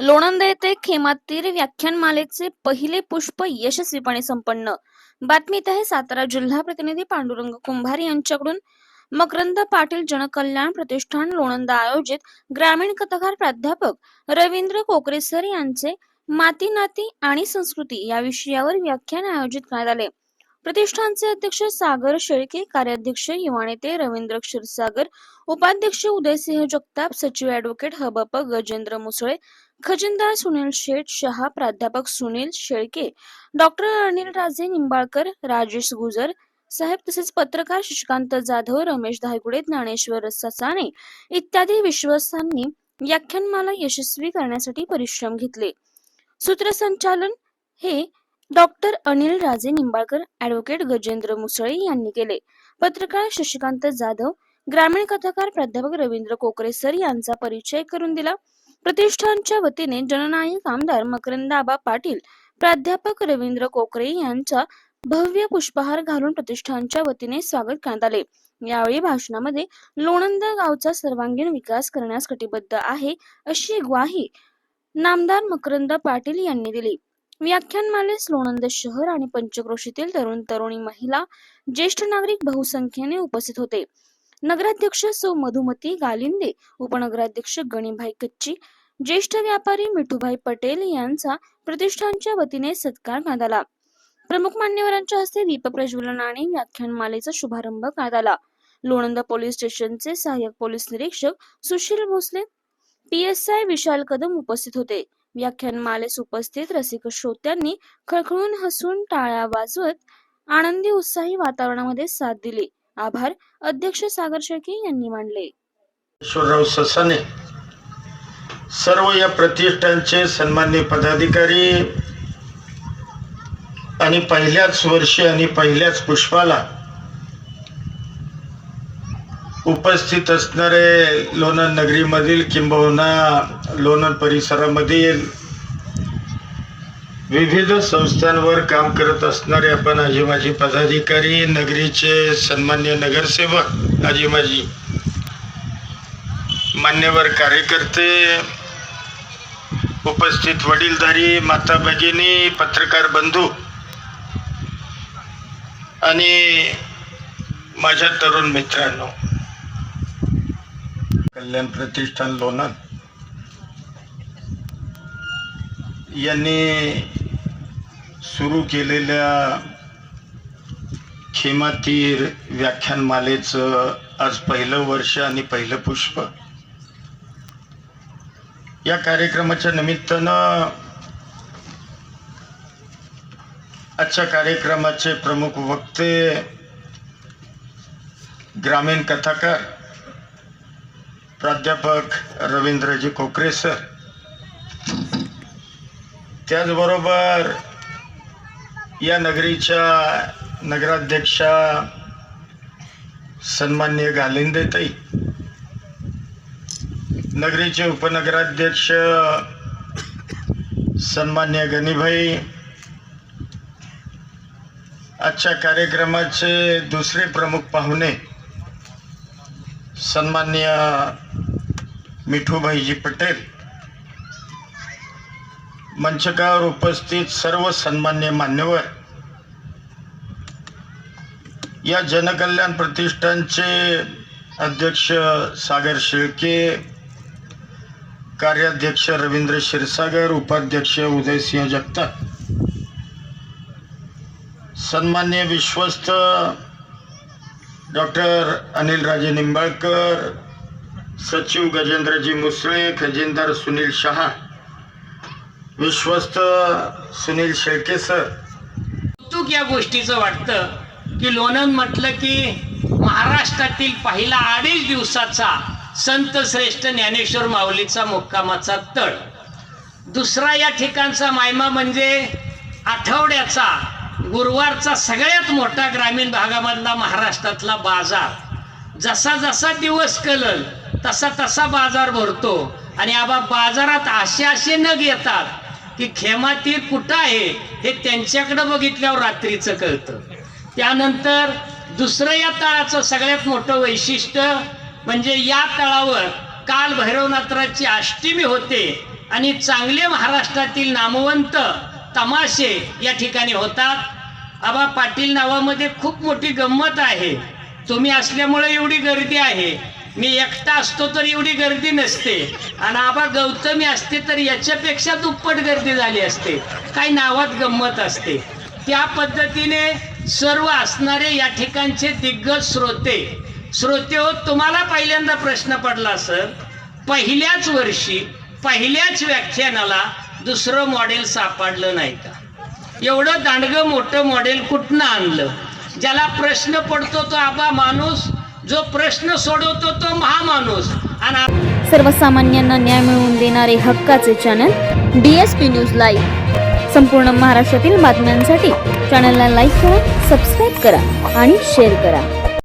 लोणंद येथे खेमातीर व्याख्यानमालेचे पहिले पुष्प यशस्वीपणे संपन्न. बातमीत आहे सातारा जिल्हा प्रतिनिधी पांडुरंग कुंभार यांच्याकडून. मकरंद पाटील जनकल्याण प्रतिष्ठान लोणंद आयोजित ग्रामीण कथाकार प्राध्यापक रवींद्र कोकरेसर यांचे माती नाती आणि संस्कृती या विषयावर व्याख्यान आयोजित करण्यात आले. प्रतिष्ठानचे अध्यक्ष सागर शेळके कार्याध्यक्ष युवानेते रवींद्र क्षीरसागर उपाध्यक्ष उदयसिंह जगताप सचिव ऍडव्होकेट हबप गजेंद्र मुसळे खजिनदार सुनील शेठ शहा प्राध्यापक सुनील शेळके डॉक्टर अनिल राजे निंबाळकर राजेश गुजर साहेब तसेच पत्रकार शशिकांत जाधव रमेश धायगुडे ज्ञानेश्वर ससाने इत्यादी विश्वासांनी व्याख्यानमाला यशस्वी करण्यासाठी परिश्रम घेतले. सूत्रसंचालन हे डॉक्टर अनिल राजे निंबाळकर ऍडव्होकेट गजेंद्र मुसळे यांनी केले. पत्रकार शशिकांत जाधव ग्रामीण कथाकार प्राध्यापक रवींद्र कोकरे सर यांचा परिचय करून दिला. प्रतिष्ठानच्या वतीने जननायक आमदार मकरंदाबा पाटील प्राध्यापक रवींद्र कोकरे यांचा भव्य पुष्पहार घालून प्रतिष्ठानच्या वतीने स्वागत करण्यात आले. यावेळी भाषणामध्ये लोणंद गावचा सर्वांगीण विकास करण्यास कटिबद्ध आहे अशी ग्वाही नामदार मकरंद पाटील यांनी दिली. व्याख्यानमालेस लोणंद शहर आणि पंचक्रोशीतील तरुण तरुणी महिला ज्येष्ठ नागरिक बहुसंख्येने उपस्थित होते. नगराध्यक्ष सौ मधुमती गालिंदे उपनगराध्यक्ष गणीभाई कच्ची ज्येष्ठ व्यापारी मिठूभाई पटेल यांचा प्रतिष्ठानच्या वतीने सत्कार करण्यात आला. प्रमुख मान्यवरांच्या हस्ते दीप प्रज्वलन आणि व्याख्यानमालेचा शुभारंभ करण्यात आला. लोणंद पोलीस स्टेशनचे सहाय्यक पोलीस निरीक्षक सुशील भोसले पीएसआय विशाल कदम उपस्थित होते. व्याख्यानमालेस उपस्थित रसिक श्रोत्यांनी खळखळून हसून टाळ्या वाजवत आनंदी उत्साही वातावरणामध्ये साथ दिली. आभार. अध्यक्ष सागर शेळके यांनी मानले ईश्वरराव ससाने सर्व या प्रतिष्ठानचे सन्मान्य पदाधिकारी आणि पहिल्याच वर्षी आणि पहिल्याच पुष्पाला उपस्थित असणारे लोणंद नगरीमधील किंबहुना लोणंद परिसरामधील विविध संस्थांवर काम करत असणारे आपण आजी माजी पदाधिकारी नगरीचे सन्मान्य नगरसेवक आजी माजी मान्यवर कार्यकर्ते उपस्थित वडीलधारी माता भगिनी पत्रकार बंधू आणि माझ्या तरुण मित्रांनो. कल्याण प्रतिष्ठान लोणंद यांनी सुरू केलेल्या खेमातीर व्याख्यानमालेचं आज पहिलं वर्ष आणि पहिलं पुष्प. या कार्यक्रमाच्या निमित्तानं आजच्या कार्यक्रमाचे प्रमुख वक्ते ग्रामीण कथाकार प्राध्यापक रवींद्रजी कोकरे सर त्याचबरोबर या नगरीच्या नगराध्यक्षा सन्मान्य गालिंदेताई नगरीचे उपनगराध्यक्ष सन्मान्य गणीभाई आजच्या कार्यक्रमाचे दुसरे प्रमुख पाहुणे सन्मान्य मिठूभाईजी पटेल मंचकावर उपस्थित सर्व सन्मान्य मान्यवर या जनकल्याण प्रतिष्ठानचे अध्यक्ष सागर शेळके कार्याध्यक्ष रवींद्र क्षीरसागर उपाध्यक्ष उदयसिंह जगताप सन्मान्य विश्वस्त डॉक्टर अनिलराजे निंबाळकर सचिव गजेंद्रजी मुसळे खजिनदार सुनील शहा विश्वस्त सुनील शेळके सर. कौतुक या गोष्टीचं वाटतं की लोणंद म्हटलं की महाराष्ट्रातील पहिला अडीच दिवसाचा संत श्रेष्ठ ज्ञानेश्वर माऊलीचा मुक्कामाचा तळ. दुसरा या ठिकाणचा मायमा म्हणजे आठवड्याचा गुरुवारचा सगळ्यात मोठा ग्रामीण भागामधला महाराष्ट्रातला बाजार. जसा जसा दिवस कलल तसा तसा बाजार भरतो आणि आबा बाजारात असे असे नग येतात. की खेमातीर कुठं आहे हे त्यांच्याकडं बघितल्यावर रात्रीचं कळतं. त्यानंतर दुसरं या तळाचं सगळ्यात मोठं वैशिष्ट्य म्हणजे या तळावर काल भैरवनाथराची अष्टमी होते आणि चांगले महाराष्ट्रातील नामवंत तमाशे या ठिकाणी होतात. आबा पाटील नावामध्ये खूप मोठी गंमत आहे. तुम्ही असल्यामुळे एवढी गर्दी आहे. मी एकटा असतो तर एवढी गर्दी नसते. आणि आबा गौतमी असते तर याच्यापेक्षा दुप्पट गर्दी झाली असते. काही नावात गंमत असते. त्या पद्धतीने सर्व असणारे या ठिकाणचे दिग्गज श्रोते श्रोते हो तुम्हाला पहिल्यांदा प्रश्न पडला सर. पहिल्याच वर्षी पहिल्याच व्याख्यानाला दुसरं मॉडेल सापडलं नाही का? एवढं दांडगं मोठं मॉडेल कुठनं आणलं? ज्याला प्रश्न पडतो तो आबा माणूस जो प्रश्न सोडवतो तो महामाणूस. आणि आप- सर्वसामान्यांना न्याय मिळवून देणारे हक्काचे channel D S P news live संपूर्ण महाराष्ट्रातील बातम्यांसाठी चॅनलला लाईक करा सबस्क्राईब करा आणि शेअर करा.